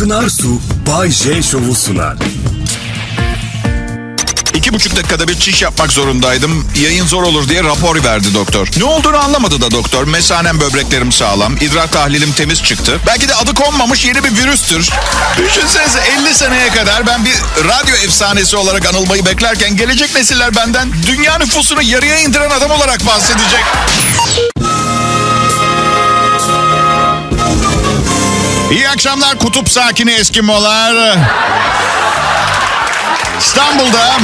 Pınar Su Bay J Show'u sunar. İki buçuk dakikada bir çiş yapmak zorundaydım. Yayın zor olur diye rapor verdi doktor. Ne olduğunu anlamadı da doktor. Mesanem böbreklerim sağlam. idrar tahlilim temiz çıktı. Belki de adı konmamış yeni bir virüstür. Düşünsenize 50 seneye kadar ben bir radyo efsanesi olarak anılmayı beklerken gelecek nesiller benden dünya nüfusunu yarıya indiren adam olarak bahsedecek. İyi akşamlar kutup sakini Eskimolar. İstanbul'da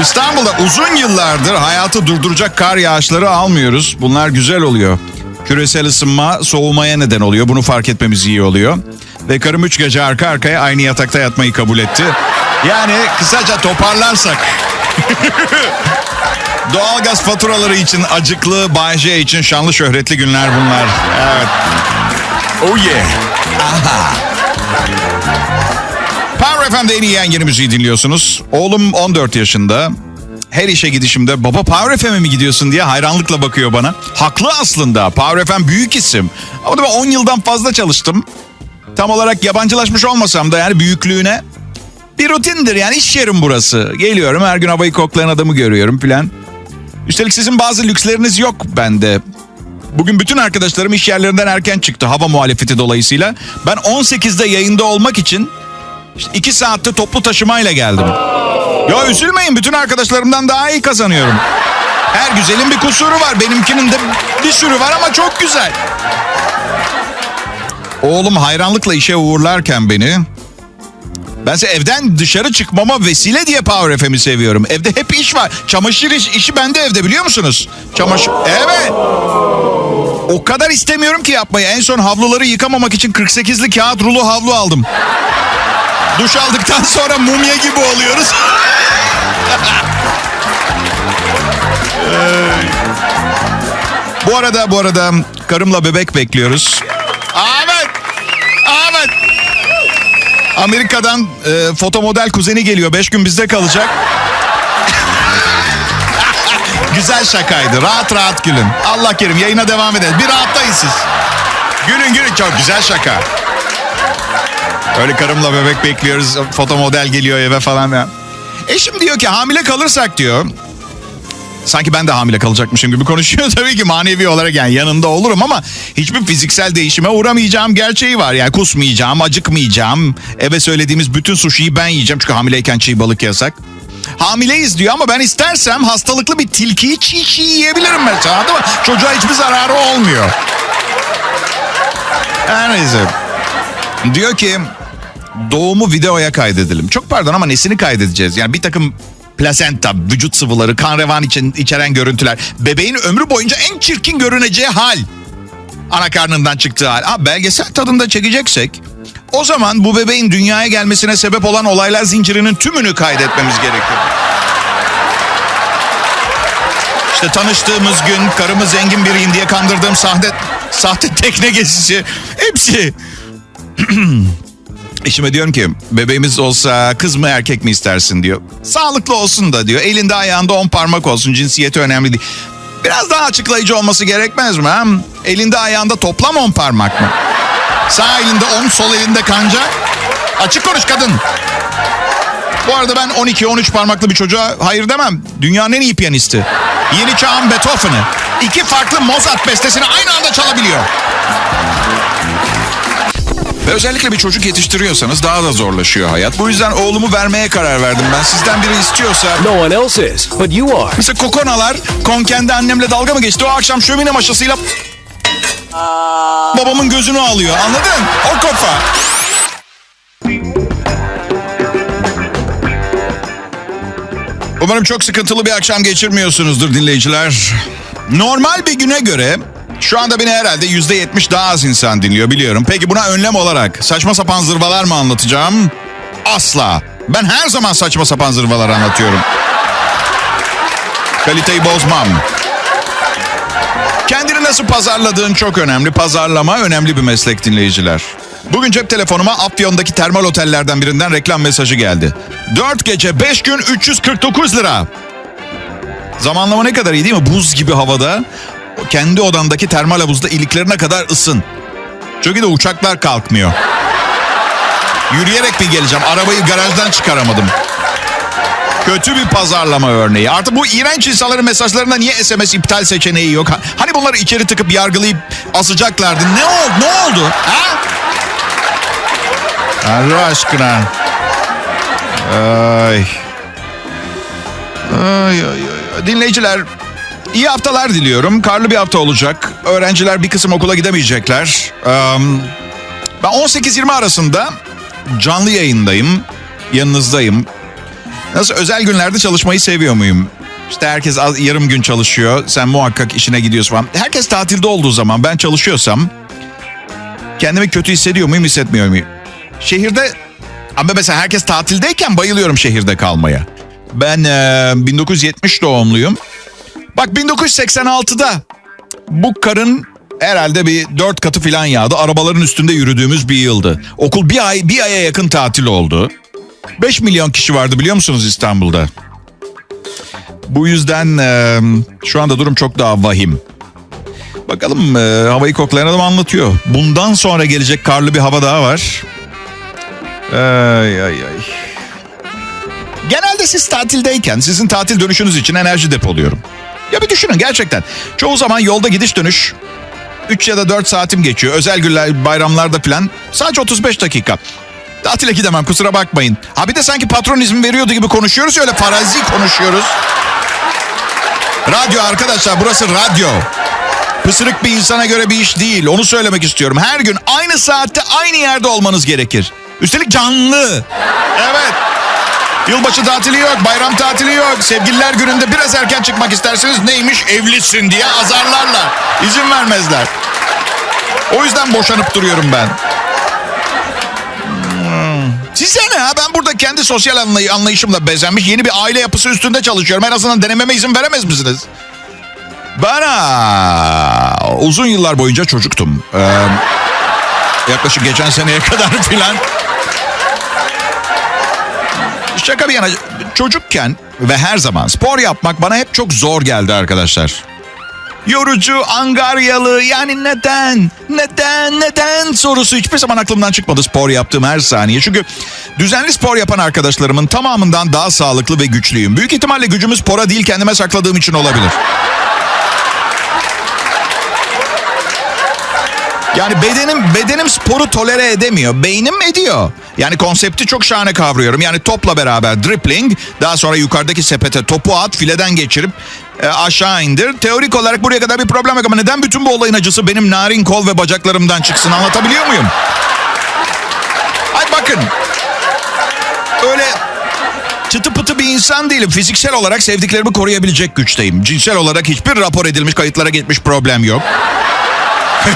İstanbul'da uzun yıllardır hayatı durduracak kar yağışları almıyoruz. Bunlar güzel oluyor. Küresel ısınma soğumaya neden oluyor. Bunu fark etmemiz iyi oluyor. Ve karım üç gece arka arkaya aynı yatakta yatmayı kabul etti. Yani kısaca toparlarsak. Doğalgaz faturaları için acıklı, J için şanlı şöhretli günler bunlar. Evet. Oh yeah. Aha. Power FM'de en iyi yeni müziği dinliyorsunuz. Oğlum 14 yaşında. Her işe gidişimde baba Power FM'e mi gidiyorsun diye hayranlıkla bakıyor bana. Haklı aslında. Power FM büyük isim. Ama da ben 10 yıldan fazla çalıştım. Tam olarak yabancılaşmış olmasam da yani büyüklüğüne bir rutindir yani iş yerim burası. Geliyorum her gün havayı koklayan adamı görüyorum filan. Üstelik sizin bazı lüksleriniz yok bende. Bugün bütün arkadaşlarım iş yerlerinden erken çıktı hava muhalefeti dolayısıyla. Ben 18'de yayında olmak için işte saatte toplu taşımayla geldim. Ya üzülmeyin bütün arkadaşlarımdan daha iyi kazanıyorum. Her güzelin bir kusuru var. Benimkinin de bir sürü var ama çok güzel. Oğlum hayranlıkla işe uğurlarken beni... Bense evden dışarı çıkmama vesile diye Power FM'i seviyorum. Evde hep iş var. Çamaşır iş, işi bende evde biliyor musunuz? Çamaşır... Evet. O kadar istemiyorum ki yapmayı. En son havluları yıkamamak için 48'li kağıt rulo havlu aldım. Duş aldıktan sonra mumya gibi oluyoruz. bu arada bu arada karımla bebek bekliyoruz. Ahmet! Amerika'dan e, foto model kuzeni geliyor. Beş gün bizde kalacak. Güzel şakaydı. Rahat rahat gülün. Allah kerim yayına devam edelim. Bir rahatlayın siz. Gülün gülün. Çok güzel şaka. Öyle karımla bebek bekliyoruz. Foto model geliyor eve falan. Ya. Eşim diyor ki hamile kalırsak diyor. Sanki ben de hamile kalacakmışım gibi konuşuyor. Tabii ki manevi olarak yani yanında olurum ama hiçbir fiziksel değişime uğramayacağım gerçeği var. Yani kusmayacağım, acıkmayacağım. Eve söylediğimiz bütün suşiyi ben yiyeceğim. Çünkü hamileyken çiğ balık yasak. Hamileyiz diyor ama ben istersem hastalıklı bir tilkiyi çiğ çiğ yiyebilirim mesela değil mi? Çocuğa hiçbir zararı olmuyor. Her neyse. Diyor ki doğumu videoya kaydedelim. Çok pardon ama nesini kaydedeceğiz? Yani bir takım plasenta, vücut sıvıları, kan revan için içeren görüntüler. Bebeğin ömrü boyunca en çirkin görüneceği hal. Ana karnından çıktığı hal. Ha, belgesel tadında çekeceksek o zaman bu bebeğin dünyaya gelmesine sebep olan olaylar zincirinin tümünü kaydetmemiz gerekiyor. İşte tanıştığımız gün karımı zengin biriyim diye kandırdığım sahte, sahte tekne gezisi. Hepsi. Eşime diyorum ki bebeğimiz olsa kız mı erkek mi istersin diyor. Sağlıklı olsun da diyor. Elinde ayağında on parmak olsun cinsiyeti önemli değil. Biraz daha açıklayıcı olması gerekmez mi? Ha? Elinde ayağında toplam on parmak mı? Sağ elinde on sol elinde kanca. Açık konuş kadın. Bu arada ben 12-13 parmaklı bir çocuğa hayır demem. Dünyanın en iyi piyanisti. Yeni çağın Beethoven'ı. İki farklı Mozart bestesini aynı anda çalabiliyor. Ve özellikle bir çocuk yetiştiriyorsanız daha da zorlaşıyor hayat. Bu yüzden oğlumu vermeye karar verdim ben. Sizden biri istiyorsa... No one else is, but you are. Mesela kokonalar konkendi annemle dalga mı geçti? O akşam şömine maşasıyla babamın gözünü alıyor. Anladın? O kafa. Umarım çok sıkıntılı bir akşam geçirmiyorsunuzdur dinleyiciler. Normal bir güne göre şu anda beni herhalde yüzde yetmiş daha az insan dinliyor biliyorum. Peki buna önlem olarak saçma sapan zırvalar mı anlatacağım? Asla. Ben her zaman saçma sapan zırvalar anlatıyorum. Kaliteyi bozmam. Kendini nasıl pazarladığın çok önemli. Pazarlama önemli bir meslek dinleyiciler. Bugün cep telefonuma Afyon'daki termal otellerden birinden reklam mesajı geldi. 4 gece 5 gün 349 lira. Zamanlama ne kadar iyi değil mi? Buz gibi havada. Kendi odandaki termal havuzda iliklerine kadar ısın. Çünkü de uçaklar kalkmıyor. Yürüyerek bir geleceğim. Arabayı garajdan çıkaramadım. Kötü bir pazarlama örneği. Artık bu iğrenç insanların mesajlarında niye SMS iptal seçeneği yok? Ha- Hani bunları içeri tıkıp yargılayıp asacaklardı. Ne oldu? Ne oldu? Ha? Allah aşkına. Ay. Ay, ay, ay. Dinleyiciler iyi haftalar diliyorum. Karlı bir hafta olacak. Öğrenciler bir kısım okula gidemeyecekler. Ben 18-20 arasında canlı yayındayım. Yanınızdayım. Nasıl özel günlerde çalışmayı seviyor muyum? İşte herkes yarım gün çalışıyor. Sen muhakkak işine gidiyorsun falan. Herkes tatilde olduğu zaman ben çalışıyorsam kendimi kötü hissediyor muyum hissetmiyor muyum? Şehirde ama mesela herkes tatildeyken bayılıyorum şehirde kalmaya. Ben eee, 1970 doğumluyum. Bak 1986'da bu karın herhalde bir dört katı falan yağdı. Arabaların üstünde yürüdüğümüz bir yıldı. Okul bir ay bir aya yakın tatil oldu. 5 milyon kişi vardı biliyor musunuz İstanbul'da? Bu yüzden eee, şu anda durum çok daha vahim. Bakalım eee, havayı koklayan adam anlatıyor. Bundan sonra gelecek karlı bir hava daha var. Ay ay ay. Genelde siz tatildeyken sizin tatil dönüşünüz için enerji depoluyorum. Ya bir düşünün gerçekten. Çoğu zaman yolda gidiş dönüş 3 ya da 4 saatim geçiyor. Özel günler, bayramlarda falan sadece 35 dakika. Tatile gidemem kusura bakmayın. Ha bir de sanki patron izin veriyordu gibi konuşuyoruz öyle farazi konuşuyoruz. Radyo arkadaşlar burası radyo. Pısırık bir insana göre bir iş değil. Onu söylemek istiyorum. Her gün aynı saatte aynı yerde olmanız gerekir. Üstelik canlı. Evet. Yılbaşı tatili yok, bayram tatili yok. Sevgililer gününde biraz erken çıkmak isterseniz neymiş evlisin diye azarlarlar. İzin vermezler. O yüzden boşanıp duruyorum ben. Hmm. Size ne ha? Ben burada kendi sosyal anlay- anlayışımla bezenmiş yeni bir aile yapısı üstünde çalışıyorum. En azından denememe izin veremez misiniz? Ben ha, uzun yıllar boyunca çocuktum. Ee, yaklaşık geçen seneye kadar filan. Şaka bir yana çocukken ve her zaman spor yapmak bana hep çok zor geldi arkadaşlar. Yorucu, angaryalı yani neden, neden, neden sorusu hiçbir zaman aklımdan çıkmadı spor yaptığım her saniye. Çünkü düzenli spor yapan arkadaşlarımın tamamından daha sağlıklı ve güçlüyüm. Büyük ihtimalle gücümü spora değil kendime sakladığım için olabilir. Yani bedenim bedenim sporu tolere edemiyor. Beynim ediyor. Yani konsepti çok şahane kavruyorum. Yani topla beraber dribbling, daha sonra yukarıdaki sepete topu at, fileden geçirip e, aşağı indir. Teorik olarak buraya kadar bir problem yok ama neden bütün bu olayın acısı benim narin kol ve bacaklarımdan çıksın anlatabiliyor muyum? Ay bakın. Öyle çıtı pıtı bir insan değilim. Fiziksel olarak sevdiklerimi koruyabilecek güçteyim. Cinsel olarak hiçbir rapor edilmiş kayıtlara geçmiş problem yok.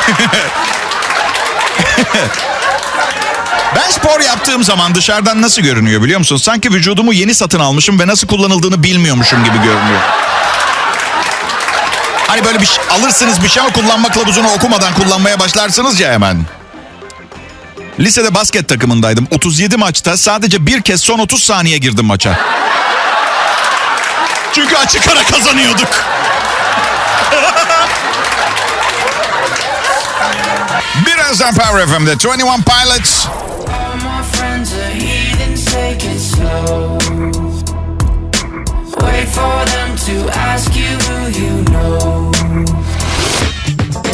Ben spor yaptığım zaman dışarıdan nasıl görünüyor biliyor musun? Sanki vücudumu yeni satın almışım ve nasıl kullanıldığını bilmiyormuşum gibi görünüyor. Hani böyle bir şey, alırsınız bir şey ama kullanma kılavuzunu okumadan kullanmaya başlarsınız ya hemen. Lisede basket takımındaydım. 37 maçta sadece bir kez son 30 saniye girdim maça. Çünkü açık ara kazanıyorduk. Birazdan Power FM'de 21 Pilots.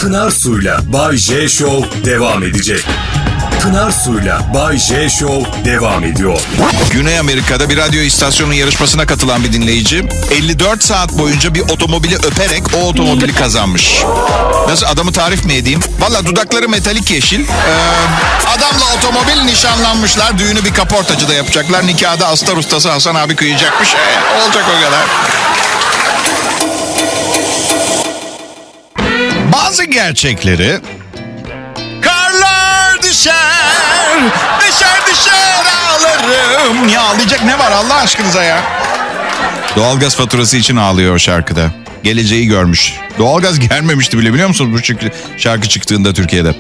Pınar Su'yla Bay J Show devam edecek. Pınar Su'yla Bay J Show devam ediyor. Güney Amerika'da bir radyo istasyonunun yarışmasına katılan bir dinleyici 54 saat boyunca bir otomobili öperek o otomobili kazanmış. Nasıl adamı tarif mi edeyim? Valla dudakları metalik yeşil. Ee, adamla otomobil nişanlanmışlar. Düğünü bir kaportacıda yapacaklar. Nikahda astar ustası Hasan abi kıyacakmış. Ee, olacak o kadar. Bazı gerçekleri Karlar düşer, düşer düşer ağlarım. Ya ağlayacak ne var Allah aşkınıza ya? Doğalgaz faturası için ağlıyor şarkıda. Geleceği görmüş. Doğalgaz gelmemişti bile biliyor musunuz bu şarkı çıktığında Türkiye'de.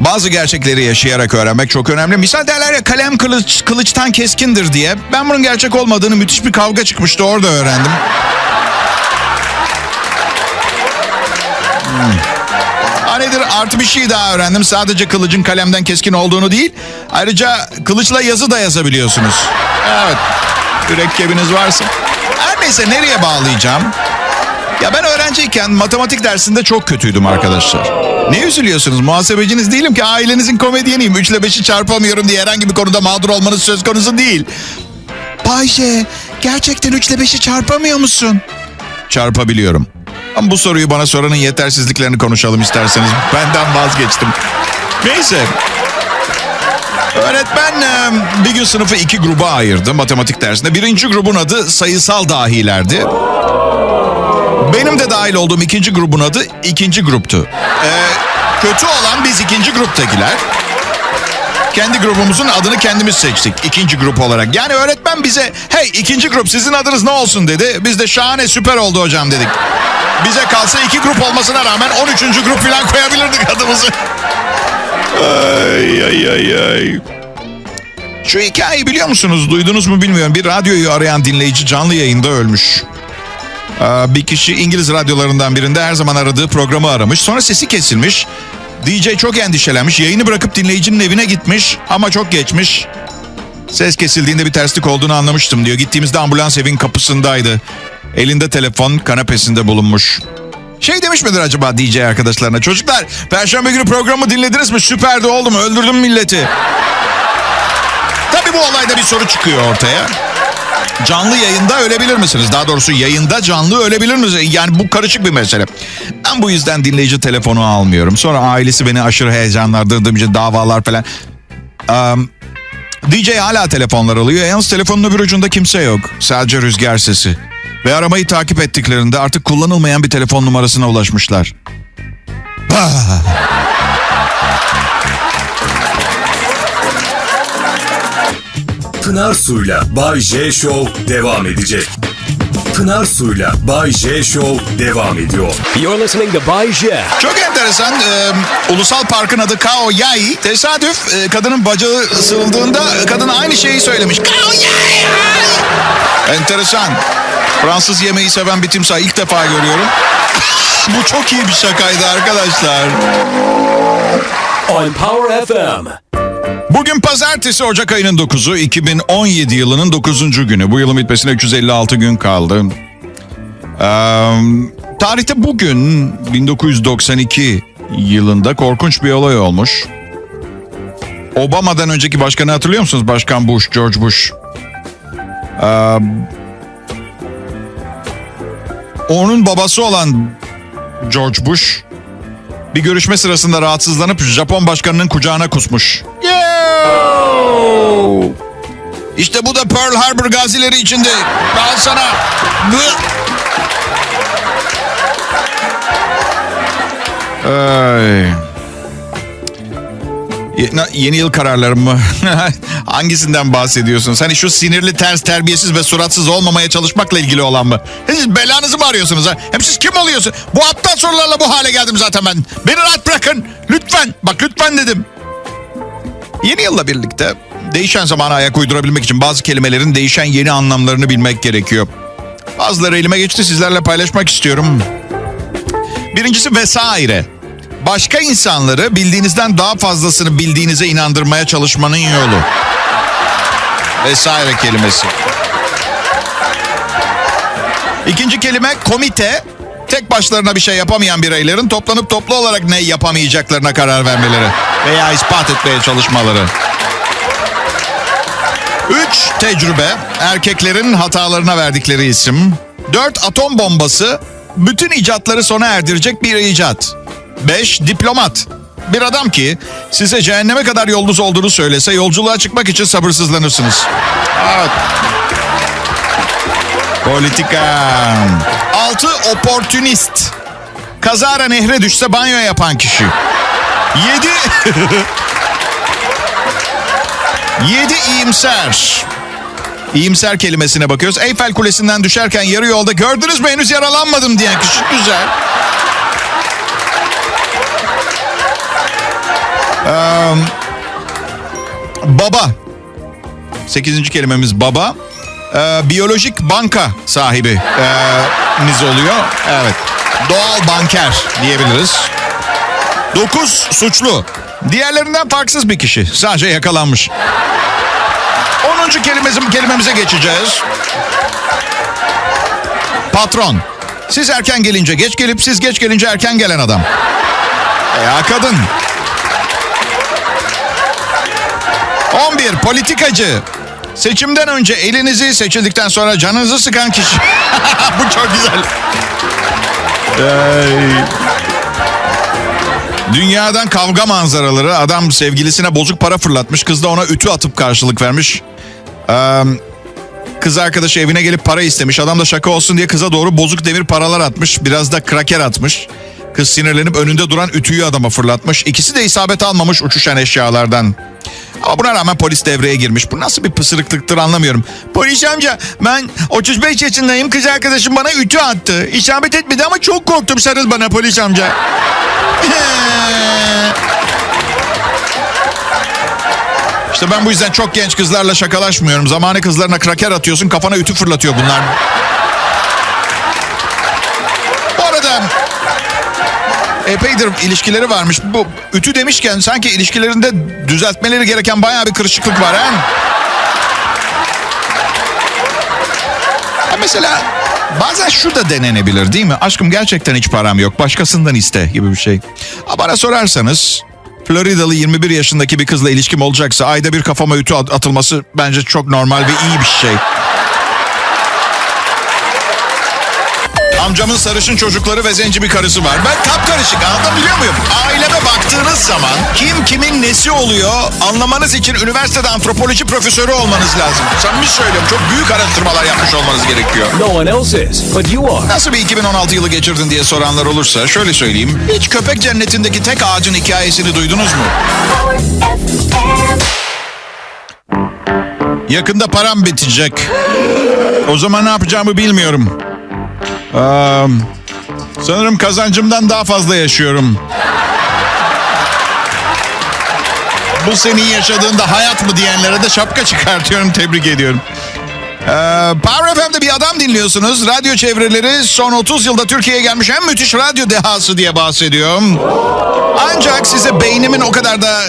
Bazı gerçekleri yaşayarak öğrenmek çok önemli. Misal derler ya kalem kılıç, kılıçtan keskindir diye. Ben bunun gerçek olmadığını müthiş bir kavga çıkmıştı orada öğrendim. Senedir artı bir şey daha öğrendim. Sadece kılıcın kalemden keskin olduğunu değil. Ayrıca kılıçla yazı da yazabiliyorsunuz. Evet. Mürekkebiniz varsa. Her neyse nereye bağlayacağım? Ya ben öğrenciyken matematik dersinde çok kötüydüm arkadaşlar. Ne üzülüyorsunuz? Muhasebeciniz değilim ki ailenizin komedyeniyim. 3 ile 5'i çarpamıyorum diye herhangi bir konuda mağdur olmanız söz konusu değil. Bayşe gerçekten 3 ile 5'i çarpamıyor musun? Çarpabiliyorum. Ama bu soruyu bana soranın yetersizliklerini konuşalım isterseniz. Benden vazgeçtim. Neyse. Öğretmen bir gün sınıfı iki gruba ayırdı matematik dersinde. Birinci grubun adı sayısal dahilerdi. Benim de dahil olduğum ikinci grubun adı ikinci gruptu. Ee, kötü olan biz ikinci gruptakiler. Kendi grubumuzun adını kendimiz seçtik ikinci grup olarak. Yani öğretmen bize hey ikinci grup sizin adınız ne olsun dedi. Biz de şahane süper oldu hocam dedik. Bize kalsa iki grup olmasına rağmen 13. grup falan koyabilirdik adımızı. Ay ay ay ay. Şu hikayeyi biliyor musunuz? Duydunuz mu bilmiyorum. Bir radyoyu arayan dinleyici canlı yayında ölmüş. Bir kişi İngiliz radyolarından birinde her zaman aradığı programı aramış. Sonra sesi kesilmiş. DJ çok endişelenmiş. Yayını bırakıp dinleyicinin evine gitmiş ama çok geçmiş. Ses kesildiğinde bir terslik olduğunu anlamıştım diyor. Gittiğimizde ambulans evin kapısındaydı. Elinde telefon kanepesinde bulunmuş. Şey demiş midir acaba DJ arkadaşlarına? Çocuklar Perşembe günü programı dinlediniz mi? Süperdi oldu mu? Öldürdüm milleti. Tabii bu olayda bir soru çıkıyor ortaya. Canlı yayında ölebilir misiniz? Daha doğrusu yayında canlı ölebilir misiniz? Yani bu karışık bir mesele. Ben bu yüzden dinleyici telefonu almıyorum. Sonra ailesi beni aşırı heyecanlandırdığım için davalar falan. Um, DJ hala telefonlar alıyor. Yalnız telefonun öbür ucunda kimse yok. Sadece rüzgar sesi. Ve aramayı takip ettiklerinde artık kullanılmayan bir telefon numarasına ulaşmışlar. Bah! Pınar Su'yla Bay J Show devam edecek. Pınar Su'yla Bay J Show devam ediyor. You're listening to Bai Je. Çok enteresan. e, ulusal parkın adı Kao Yai. Tesadüf e, kadının bacağı ısırıldığında kadın aynı şeyi söylemiş. Kao Yai. Enteresan. Fransız yemeği seven bir timsah ilk defa görüyorum. Bu çok iyi bir şakaydı arkadaşlar. On Power FM. Bugün pazartesi Ocak ayının 9'u 2017 yılının 9. günü. Bu yılın bitmesine 356 gün kaldı. Ee, tarihte bugün 1992 yılında korkunç bir olay olmuş. Obama'dan önceki başkanı hatırlıyor musunuz? Başkan Bush, George Bush. Ee, onun babası olan George Bush bir görüşme sırasında rahatsızlanıp Japon başkanının kucağına kusmuş. İşte bu da Pearl Harbor gazileri içinde. Ben sana... Ay. Yeni yıl kararlarım mı? Hangisinden bahsediyorsunuz? Hani şu sinirli, ters, terbiyesiz ve suratsız olmamaya çalışmakla ilgili olan mı? Siz belanızı mı arıyorsunuz ha? Hem siz kim oluyorsunuz? Bu aptal sorularla bu hale geldim zaten ben. Beni rahat bırakın. Lütfen. Bak lütfen dedim. Yeni yılla birlikte değişen zamana ayak uydurabilmek için bazı kelimelerin değişen yeni anlamlarını bilmek gerekiyor. Bazıları elime geçti sizlerle paylaşmak istiyorum. Birincisi vesaire. Başka insanları bildiğinizden daha fazlasını bildiğinize inandırmaya çalışmanın yolu. Vesaire kelimesi. İkinci kelime komite. Tek başlarına bir şey yapamayan bireylerin toplanıp toplu olarak ne yapamayacaklarına karar vermeleri veya ispat etmeye çalışmaları. Üç, tecrübe. Erkeklerin hatalarına verdikleri isim. Dört, atom bombası. Bütün icatları sona erdirecek bir icat. Beş, diplomat. Bir adam ki size cehenneme kadar yolunuz olduğunu söylese yolculuğa çıkmak için sabırsızlanırsınız. Evet. Politika. Altı, oportunist. Kazara nehre düşse banyo yapan kişi. Yedi... Yedi iyimser. İyimser kelimesine bakıyoruz. Eyfel Kulesi'nden düşerken yarı yolda gördünüz mü henüz yaralanmadım diyen kişi. Güzel. Ee, baba. Sekizinci kelimemiz baba. Ee, biyolojik banka sahibi ee, niz oluyor. Evet. Doğal banker diyebiliriz. 9 suçlu. Diğerlerinden farksız bir kişi. Sadece yakalanmış. 10. kelimemize, kelimemize geçeceğiz. Patron. Siz erken gelince geç gelip siz geç gelince erken gelen adam. Ya kadın. 11. Politikacı. Seçimden önce elinizi seçildikten sonra canınızı sıkan kişi. Bu çok güzel. Ay. Dünyadan kavga manzaraları. Adam sevgilisine bozuk para fırlatmış. Kız da ona ütü atıp karşılık vermiş. Ee, kız arkadaşı evine gelip para istemiş. Adam da şaka olsun diye kıza doğru bozuk demir paralar atmış. Biraz da kraker atmış. Kız sinirlenip önünde duran ütüyü adama fırlatmış. İkisi de isabet almamış uçuşan eşyalardan. Ama buna rağmen polis devreye girmiş. Bu nasıl bir pısırıklıktır anlamıyorum. Polis amca ben 35 yaşındayım. Kız arkadaşım bana ütü attı. İsabet etmedi ama çok korktum sarıl bana polis amca. İşte ben bu yüzden çok genç kızlarla şakalaşmıyorum. Zamanı kızlarına kraker atıyorsun kafana ütü fırlatıyor bunlar. Bu arada epeydir ilişkileri varmış. Bu ütü demişken sanki ilişkilerinde düzeltmeleri gereken bayağı bir kırışıklık var ha. Ha mesela bazen şu da denenebilir değil mi? Aşkım gerçekten hiç param yok. Başkasından iste gibi bir şey. Ha bana sorarsanız Floridalı 21 yaşındaki bir kızla ilişkim olacaksa ayda bir kafama ütü at- atılması bence çok normal ve iyi bir şey. Amcamın sarışın çocukları ve zenci bir karısı var. Ben kapkarışık anlatabiliyor muyum? Aileme baktığınız zaman kim kimin nesi oluyor anlamanız için üniversitede antropoloji profesörü olmanız lazım. Samimi söylüyorum çok büyük araştırmalar yapmış olmanız gerekiyor. No one else is, but you are. Nasıl bir 2016 yılı geçirdin diye soranlar olursa şöyle söyleyeyim. Hiç köpek cennetindeki tek ağacın hikayesini duydunuz mu? Yakında param bitecek. O zaman ne yapacağımı bilmiyorum. Ee, sanırım kazancımdan daha fazla yaşıyorum. Bu senin yaşadığında hayat mı diyenlere de şapka çıkartıyorum. Tebrik ediyorum. Ee, Power FM'de bir adam dinliyorsunuz. Radyo çevreleri son 30 yılda Türkiye'ye gelmiş en müthiş radyo dehası diye bahsediyor. Ancak size beynimin o kadar da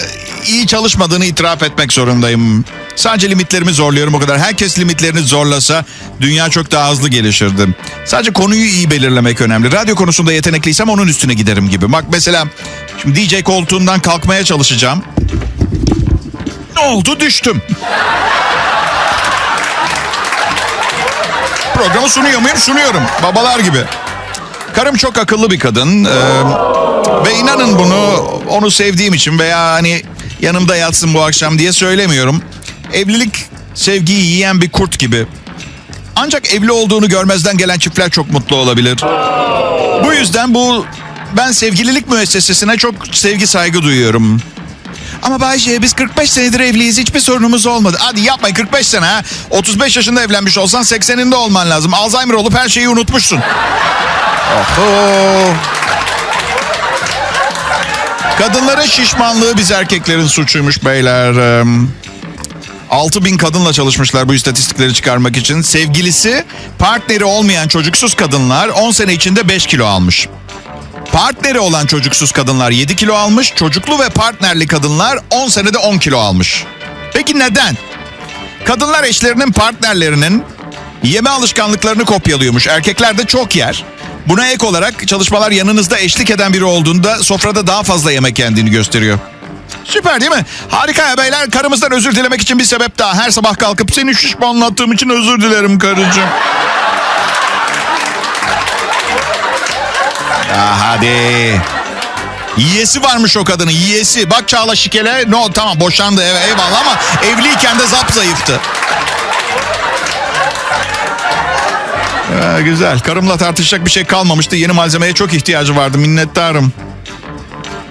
iyi çalışmadığını itiraf etmek zorundayım. Sadece limitlerimi zorluyorum o kadar. Herkes limitlerini zorlasa dünya çok daha hızlı gelişirdi. Sadece konuyu iyi belirlemek önemli. Radyo konusunda yetenekliysem onun üstüne giderim gibi. Bak mesela şimdi DJ koltuğundan kalkmaya çalışacağım. Ne oldu? Düştüm. Programı sunuyor muyum? Sunuyorum. Babalar gibi. Karım çok akıllı bir kadın. Ee, ve inanın bunu onu sevdiğim için veya hani yanımda yatsın bu akşam diye söylemiyorum. Evlilik sevgiyi yiyen bir kurt gibi. Ancak evli olduğunu görmezden gelen çiftler çok mutlu olabilir. Bu yüzden bu ben sevgililik müessesesine çok sevgi saygı duyuyorum. Ama Bayce biz 45 senedir evliyiz hiçbir sorunumuz olmadı. Hadi yapmayın 45 sene ha. 35 yaşında evlenmiş olsan 80'inde olman lazım. Alzheimer olup her şeyi unutmuşsun. Oho. Kadınların şişmanlığı biz erkeklerin suçuymuş beyler. 6 bin kadınla çalışmışlar bu istatistikleri çıkarmak için. Sevgilisi partneri olmayan çocuksuz kadınlar 10 sene içinde 5 kilo almış. Partneri olan çocuksuz kadınlar 7 kilo almış. Çocuklu ve partnerli kadınlar 10 senede 10 kilo almış. Peki neden? Kadınlar eşlerinin partnerlerinin yeme alışkanlıklarını kopyalıyormuş. Erkekler de çok yer. Buna ek olarak çalışmalar yanınızda eşlik eden biri olduğunda sofrada daha fazla yemek yendiğini gösteriyor. Süper değil mi? Harika ya beyler. Karımızdan özür dilemek için bir sebep daha. Her sabah kalkıp seni şişmanlattığım için özür dilerim karıcığım. Ya hadi. Yiyesi varmış o kadının yiyesi. Bak Çağla Şikel'e no tamam boşandı eyvallah ama evliyken de zap zayıftı. Ya, güzel. Karımla tartışacak bir şey kalmamıştı. Yeni malzemeye çok ihtiyacı vardı. Minnettarım.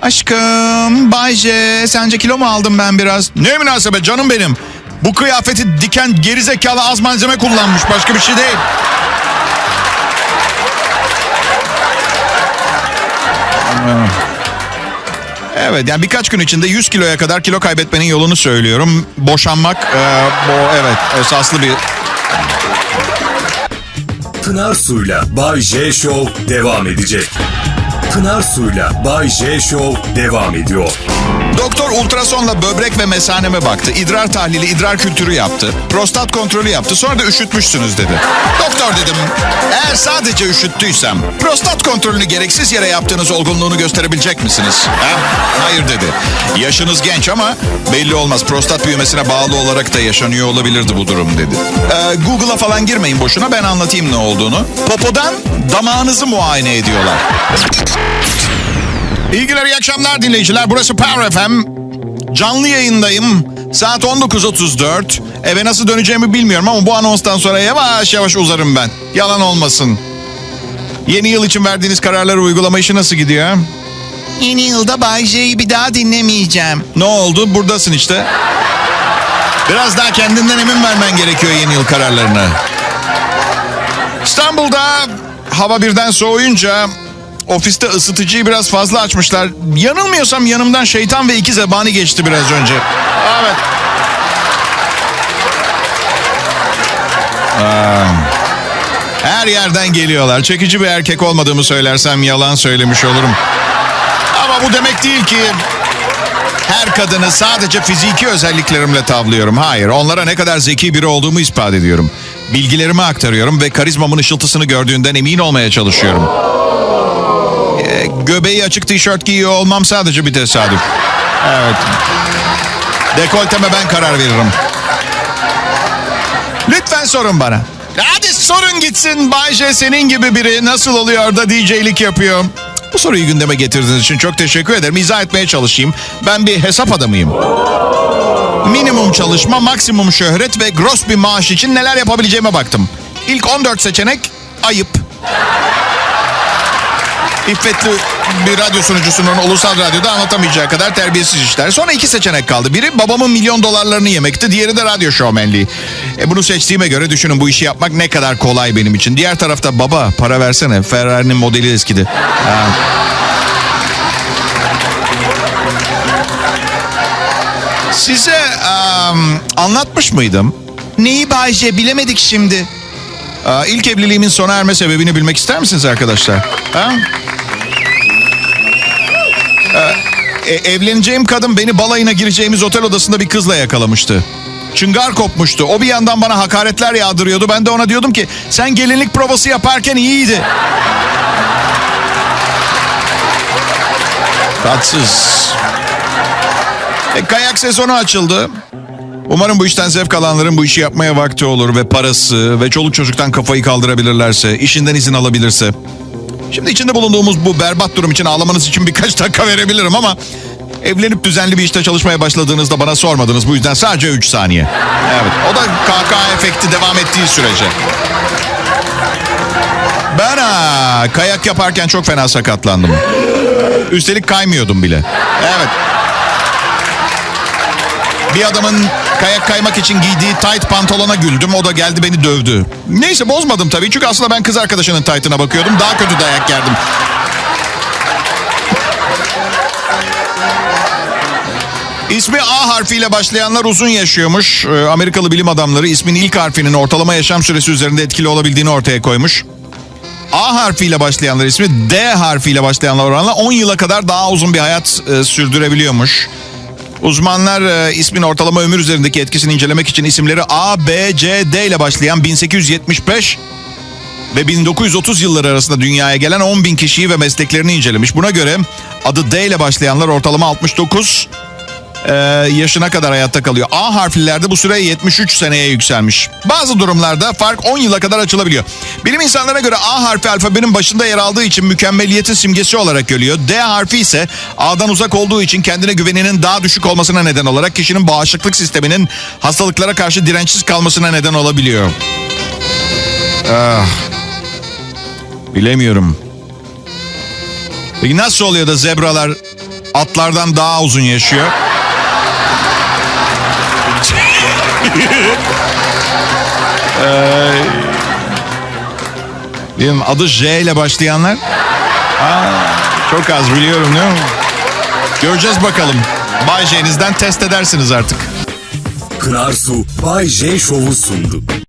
Aşkım, Bayce, sence kilo mu aldım ben biraz? Ne münasebet canım benim. Bu kıyafeti diken gerizekalı az malzeme kullanmış. Başka bir şey değil. Evet yani birkaç gün içinde 100 kiloya kadar kilo kaybetmenin yolunu söylüyorum. Boşanmak e, bu evet esaslı bir Pınar Su'yla Bay J Show devam edecek. Pınar Su'yla Bay J Show devam ediyor. Doktor ultrasonla böbrek ve mesaneme baktı. İdrar tahlili, idrar kültürü yaptı. Prostat kontrolü yaptı. Sonra da üşütmüşsünüz dedi. Doktor dedim, eğer sadece üşüttüysem prostat kontrolünü gereksiz yere yaptığınız olgunluğunu gösterebilecek misiniz? Ha? Hayır dedi. Yaşınız genç ama belli olmaz. Prostat büyümesine bağlı olarak da yaşanıyor olabilirdi bu durum dedi. Ee, Google'a falan girmeyin boşuna ben anlatayım ne olduğunu. Popodan damağınızı muayene ediyorlar. İyi günler, iyi akşamlar dinleyiciler. Burası Power FM. Canlı yayındayım. Saat 19.34. Eve nasıl döneceğimi bilmiyorum ama bu anonstan sonra yavaş yavaş uzarım ben. Yalan olmasın. Yeni yıl için verdiğiniz kararları uygulama işi nasıl gidiyor? Yeni yılda Bay J'yi bir daha dinlemeyeceğim. Ne oldu? Buradasın işte. Biraz daha kendinden emin vermen gerekiyor yeni yıl kararlarını. İstanbul'da hava birden soğuyunca ofiste ısıtıcıyı biraz fazla açmışlar. Yanılmıyorsam yanımdan şeytan ve iki zebani geçti biraz önce. Evet. Aa, her yerden geliyorlar. Çekici bir erkek olmadığımı söylersem yalan söylemiş olurum. Ama bu demek değil ki her kadını sadece fiziki özelliklerimle tavlıyorum. Hayır, onlara ne kadar zeki biri olduğumu ispat ediyorum. Bilgilerimi aktarıyorum ve karizmamın ışıltısını gördüğünden emin olmaya çalışıyorum. Göbeği açık tişört giyiyor olmam sadece bir tesadüf. Evet. Dekolteme ben karar veririm. Lütfen sorun bana. Hadi sorun gitsin. Bay J senin gibi biri nasıl oluyor da DJ'lik yapıyor? Bu soruyu gündeme getirdiğiniz için çok teşekkür ederim. İzah etmeye çalışayım. Ben bir hesap adamıyım. Minimum çalışma, maksimum şöhret ve gross bir maaş için neler yapabileceğime baktım. İlk 14 seçenek ayıp. İffetli bir radyo sunucusunun ulusal radyoda anlatamayacağı kadar terbiyesiz işler. Sonra iki seçenek kaldı. Biri babamın milyon dolarlarını yemekti. Diğeri de radyo şovmenliği. E bunu seçtiğime göre düşünün bu işi yapmak ne kadar kolay benim için. Diğer tarafta baba para versene. Ferrari'nin modeli eskidi. Ha. Size am, anlatmış mıydım? Neyi Bayce bilemedik şimdi. Aa, ilk evliliğimin sona erme sebebini bilmek ister misiniz arkadaşlar? Ha? E, evleneceğim kadın beni balayına gireceğimiz otel odasında bir kızla yakalamıştı. Çıngar kopmuştu. O bir yandan bana hakaretler yağdırıyordu. Ben de ona diyordum ki sen gelinlik provası yaparken iyiydi. Tatsız. E, kayak sezonu açıldı. Umarım bu işten zevk alanların bu işi yapmaya vakti olur ve parası ve çoluk çocuktan kafayı kaldırabilirlerse, işinden izin alabilirse. Şimdi içinde bulunduğumuz bu berbat durum için ağlamanız için birkaç dakika verebilirim ama evlenip düzenli bir işte çalışmaya başladığınızda bana sormadınız. Bu yüzden sadece 3 saniye. Evet. O da KK efekti devam ettiği sürece. Ben ha, kayak yaparken çok fena sakatlandım. Üstelik kaymıyordum bile. Evet. Bir adamın kayak kaymak için giydiği tight pantolona güldüm. O da geldi beni dövdü. Neyse bozmadım tabii. Çünkü aslında ben kız arkadaşının tight'ına bakıyordum. Daha kötü dayak yerdim. İsmi A harfiyle başlayanlar uzun yaşıyormuş. Ee, Amerikalı bilim adamları ismin ilk harfinin ortalama yaşam süresi üzerinde etkili olabildiğini ortaya koymuş. A harfiyle başlayanlar ismi D harfiyle başlayanlar oranla 10 yıla kadar daha uzun bir hayat e, sürdürebiliyormuş. Uzmanlar e, ismin ortalama ömür üzerindeki etkisini incelemek için isimleri A, B, C, D ile başlayan 1875 ve 1930 yılları arasında dünyaya gelen 10 bin kişiyi ve mesleklerini incelemiş. Buna göre adı D ile başlayanlar ortalama 69 e, yaşına kadar hayatta kalıyor. A harflilerde bu süre 73 seneye yükselmiş. Bazı durumlarda fark 10 yıla kadar açılabiliyor. Bilim insanlarına göre A harfi alfabenin başında yer aldığı için mükemmeliyetin simgesi olarak görülüyor. D harfi ise A'dan uzak olduğu için kendine güveninin daha düşük olmasına neden olarak kişinin bağışıklık sisteminin hastalıklara karşı dirençsiz kalmasına neden olabiliyor. Ah. Bilemiyorum. Peki nasıl oluyor da zebralar atlardan daha uzun yaşıyor? Benim adı J ile başlayanlar. Aa, çok az biliyorum değil mi? Göreceğiz bakalım. Bay J'nizden test edersiniz artık. Pınar Su Bay J Show'u sundu.